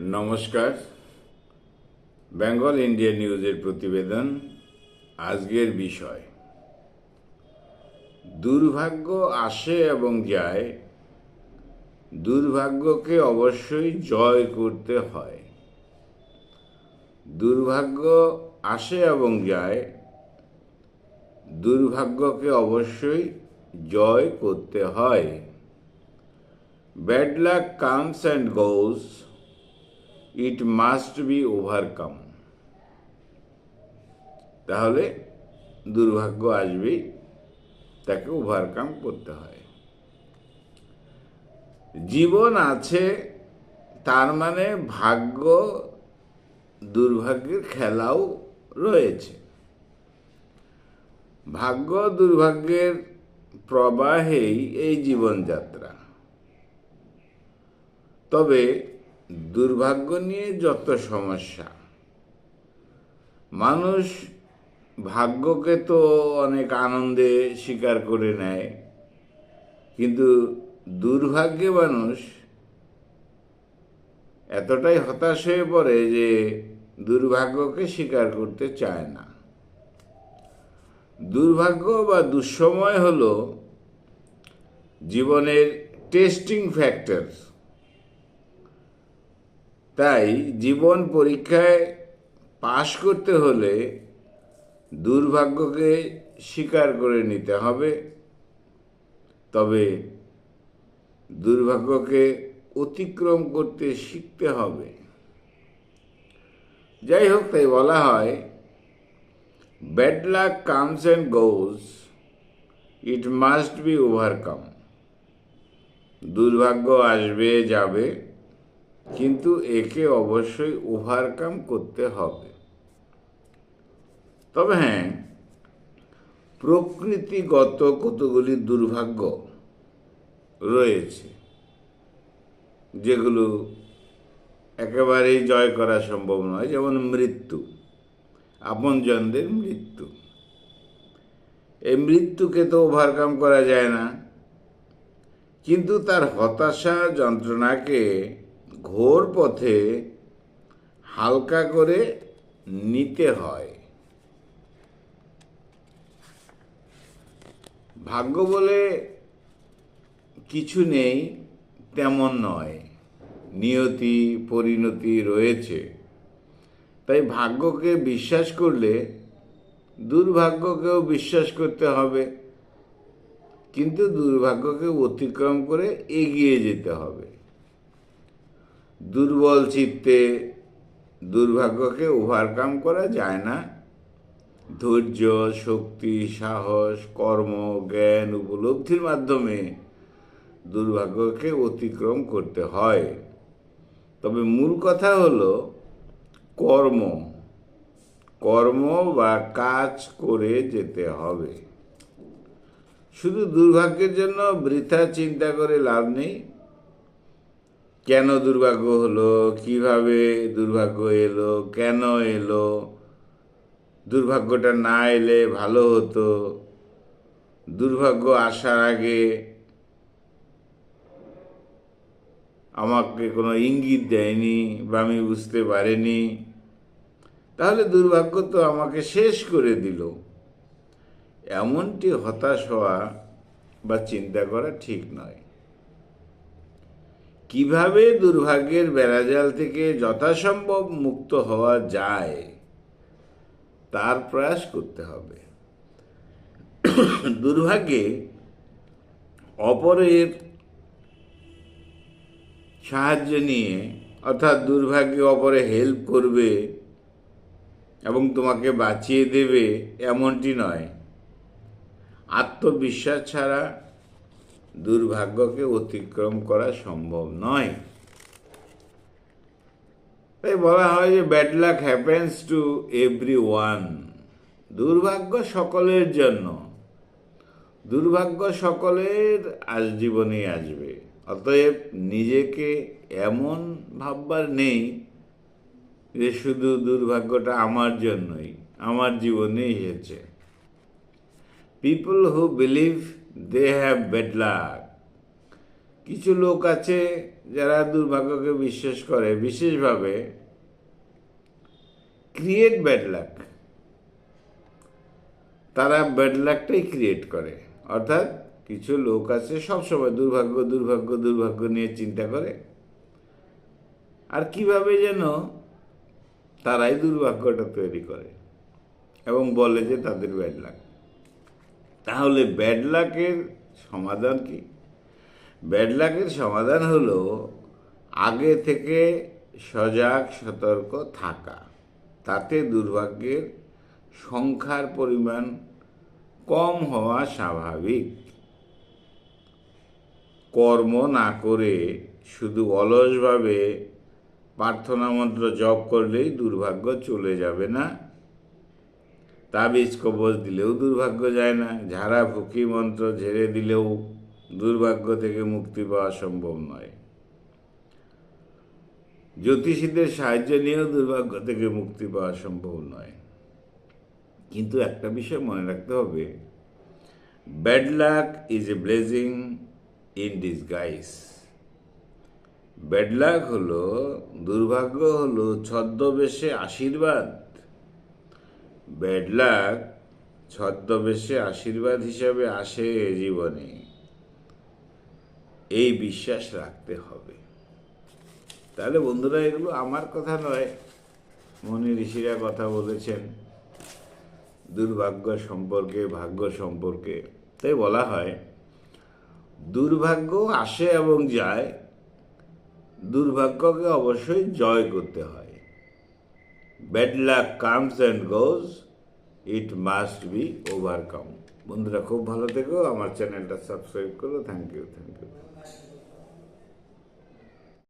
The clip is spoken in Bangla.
নমস্কার। বেঙ্গল ইন্ডিয়া নিউজের প্রতিবেদন, আজকের বিষয়। দুর্ভাগ্য আসে এবং যায়, দুর্ভাগ্যকে অবশ্যই জয় করতে হয়। দুর্ভাগ্য আসে এবং যায়, দুর্ভাগ্যকে অবশ্যই জয় করতে হয়। Bad luck comes and goes it must be overcome তাহলে দুর্ভাগ্য আসবেই তাকে ওভারকাম করতে হয়। জীবন আছে, তার মানে ভাগ্য দুর্ভাগ্যের খেলাও রয়েছে। ভাগ্য দুর্ভাগ্যের প্রবাহেই এই জীবনযাত্রা। তবে দুর্ভাগ্য নিয়ে যত সমস্যা, মানুষ ভাগ্যকে তো অনেক আনন্দে স্বীকার করে নেয়, কিন্তু দুর্ভাগ্যে মানুষ এতটাই হতাশ হয়ে পড়ে যে দুর্ভাগ্যকে স্বীকার করতে চায় না। দুর্ভাগ্য বা দুঃসময় হল জীবনের টেস্টিং ফ্যাক্টর তাই জীবন পরীক্ষায় পাশ করতে হলে দুর্ভাগ্যকে স্বীকার করে নিতে হবে। তবে দুর্ভাগ্যকে অতিক্রম করতে শিখতে হবে। যাই হোক, তাই বলা হয় bad luck comes and goes it must be overcome দুর্ভাগ্য আসবে, যাবে কিন্তু একে অবশ্যই ওভারকাম করতে হবে। তবে হ্যাঁ প্রকৃতিগত কতগুলি দুর্ভাগ্য রয়েছে, যেগুলো একেবারেই জয় করা সম্ভব নয়, যেমন মৃত্যু, আপনজনদের মৃত্যু। এই মৃত্যুকে তো ওভারকাম করা যায় না, কিন্তু তার হতাশা যন্ত্রণাকে ঘোর পথে হালকা করে নিতে হয়। ভাগ্য বলে কিছু নেই, তেমন নয়। নিয়তি, পরিণতি রয়েছে। তাই ভাগ্যকে বিশ্বাস করলে দুর্ভাগ্যকেও বিশ্বাস করতে হবে। কিন্তু দুর্ভাগ্যকে অতিক্রম করে এগিয়ে যেতে হবে। দুর্বল চিত্তে দুর্ভাগ্যকে ওভারকাম করা যায় না। ধৈর্য, শক্তি, সাহস, কর্ম, জ্ঞান উপলব্ধির মাধ্যমে দুর্ভাগ্যকে অতিক্রম করতে হয়। তবে মূল কথা হলো কর্ম। কর্ম বা কাজ করে যেতে হবে। শুধু দুর্ভাগ্যের জন্য বৃথা চিন্তা করে লাভ নেই। কেন দুর্ভাগ্য হলো? কীভাবে দুর্ভাগ্য এলো? কেন এলো? দুর্ভাগ্যটা না এলে ভালো হতো। দুর্ভাগ্য আসার আগে আমাকে কোনো ইঙ্গিত দেয়নি বা আমি বুঝতে পারিনি। তাহলে দুর্ভাগ্য তো আমাকে শেষ করে দিল। এমনটি হতাশ হওয়া বা চিন্তা করা ঠিক নয়। কীভাবে দুর্ভাগ্যের বেড়াজাল থেকে যথাসম্ভব মুক্ত হওয়া যায়, তার প্রয়াস করতে হবে। দুর্ভাগ্যে অপরের সাহায্য নিয়ে, অর্থাৎ দুর্ভাগ্যে অপরে হেল্প করবে এবং তোমাকে বাঁচিয়ে দেবে, এমনটি নয়। আত্মবিশ্বাস ছাড়া দুর্ভাগ্যকে অতিক্রম করা সম্ভব নয়। তাই বলা হয় যে bad luck happens to everyone দুর্ভাগ্য সকলের জন্য। দুর্ভাগ্য সকলের আজ জীবনেই আসবে। অতএব নিজেকে এমন ভাববার নেই যে শুধু দুর্ভাগ্যটা আমার জন্যই, আমার জীবনে এসেছে people who believe they have bad luck কিছু লোক আছে যারা দুর্ভাগ্যকে বিশ্বাস করে, বিশেষভাবে ক্রিয়েট ব্যাড লাক তারা ব্যাড লাকটাই ক্রিয়েট করে। অর্থাৎ কিছু লোক আছে সবসময় দুর্ভাগ্য দুর্ভাগ্য দুর্ভাগ্য নিয়ে চিন্তা করে। আর কীভাবে যেন তারাই দুর্ভাগ্যটা তৈরি করে এবং বলে যে তাদের ব্যাড লাক তাহলে ব্যাড লাকের সমাধান কি? ব্যাড লাকের সমাধান হলো আগে থেকে সজাগ, সতর্ক থাকা। তাতে দুর্ভাগ্যের সংখ্যার পরিমাণ কম হওয়া স্বাভাবিক। কর্ম না করে শুধু অলসভাবে প্রার্থনা মন্ত্র জপ করলেই দুর্ভাগ্য চলে যাবে না। তাবিজ কবজ দিলেও দুর্ভাগ্য যায় না, ঝাড়া ফুকি মন্ত্র ঝেড়ে দিলেও দুর্ভাগ্য থেকে মুক্তি পাওয়া সম্ভব নয়। জ্যোতিষীদের সাহায্য নিয়েও দুর্ভাগ্য থেকে মুক্তি পাওয়া সম্ভব নয়। কিন্তু একটা বিষয় মনে রাখতে হবে bad luck is a blessing in disguise bad luck হলো, দুর্ভাগ্য হলো ছদ্মবেশে আশীর্বাদ। ব্যাড লাক ছদ্মবেশে আশীর্বাদ হিসাবে আসে জীবনে। এই বিশ্বাস রাখতে হবে। তাহলে বন্ধুরা, এগুলো আমার কথা নয়। মনি ঋষিরা কথা বলেছেন, দুর্ভাগ্য সম্পর্কে, ভাগ্য সম্পর্কে। তাই বলা হয়, দুর্ভাগ্য আসে এবং যায়। দুর্ভাগ্যকে অবশ্যই জয় করতে হয়। Bad luck comes and goes it must be overcome বন্ধুরা, খুব ভালো থেকো। আমার চ্যানেলটা সাবস্ক্রাইব করো। Thank you thank you